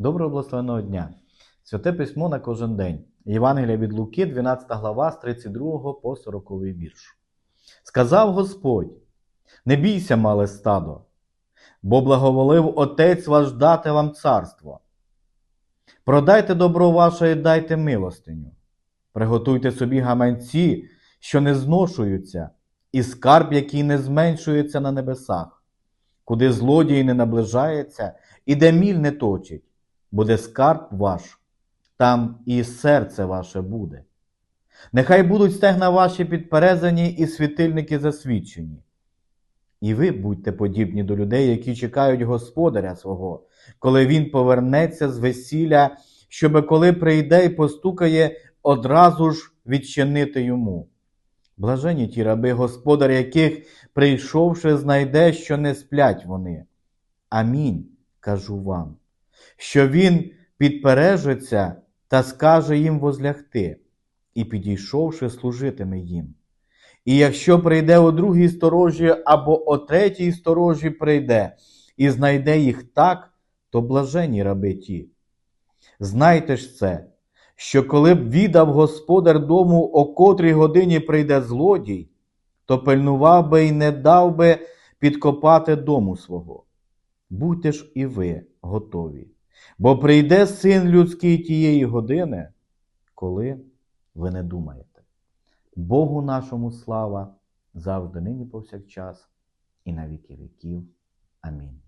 Доброго благословеного дня! Святе письмо на кожен день. Євангелія від Луки, 12 глава, з 32 по 40 вірш. Сказав Господь: Не бійся, мале стадо, бо благоволив Отець ваш дати вам царство. Продайте добро ваше і дайте милостиню. Приготуйте собі гаманці, що не зношуються, і скарб, який не зменшується на небесах, куди злодій не наближається, і де міль не точить, буде скарб ваш, там і серце ваше буде. Нехай будуть стегна ваші підперезані і світильники засвідчені. І ви будьте подібні до людей, які чекають господаря свого, коли він повернеться з весілля, щоби коли прийде і постукає, одразу ж відчинити йому. Блажені ті раби, господар яких, прийшовши, знайде, що не сплять вони. Амінь, кажу вам, що він підпережеться та скаже їм возлягти, і, підійшовши, служитиме їм. І якщо прийде у другій сторожі або о третій сторожі прийде і знайде їх так, то блажені раби ті. Знайте ж це, що коли б віддав господар дому, о котрій годині прийде злодій, то пильнував би і не дав би підкопати дому свого. Будьте ж і ви готові, бо прийде син людський тієї години, коли ви не думаєте. Богу нашому слава завжди нині повсякчас і на віки віків. Амінь.